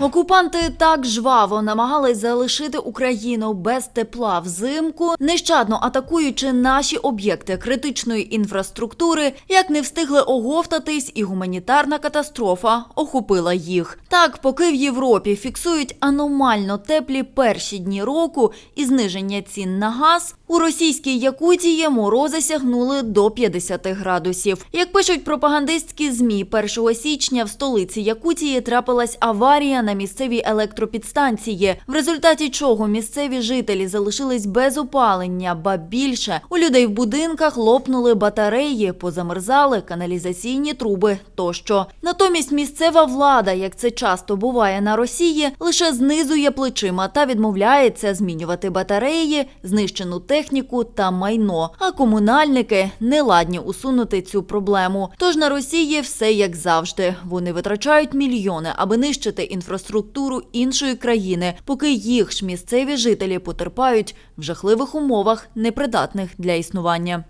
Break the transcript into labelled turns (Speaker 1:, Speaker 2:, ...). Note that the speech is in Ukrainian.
Speaker 1: Окупанти так жваво намагались залишити Україну без тепла взимку, нещадно атакуючи наші об'єкти критичної інфраструктури, як не встигли оговтатись, і гуманітарна катастрофа охопила їх. Так, поки в Європі фіксують аномально теплі перші дні року і зниження цін на газ, у російській Якутії морози сягнули до 50 градусів. Як пишуть пропагандистські змі, 1 січня в столиці Якутії трапилась аварія на місцевій електропідстанції, в результаті чого місцеві жителі залишились без опалення, ба більше у людей в будинках лопнули батареї, позамерзали каналізаційні труби тощо. Натомість місцева влада, як це часто буває на Росії, лише знизує плечима та відмовляється змінювати батареї, знищену техніку та майно. А комунальники не ладні усунути цю проблему. Тож на Росії все як завжди. Вони витрачають мільйони, аби нищити інфраструктуру іншої країни, поки їх ж місцеві жителі потерпають в жахливих умовах, непридатних для існування.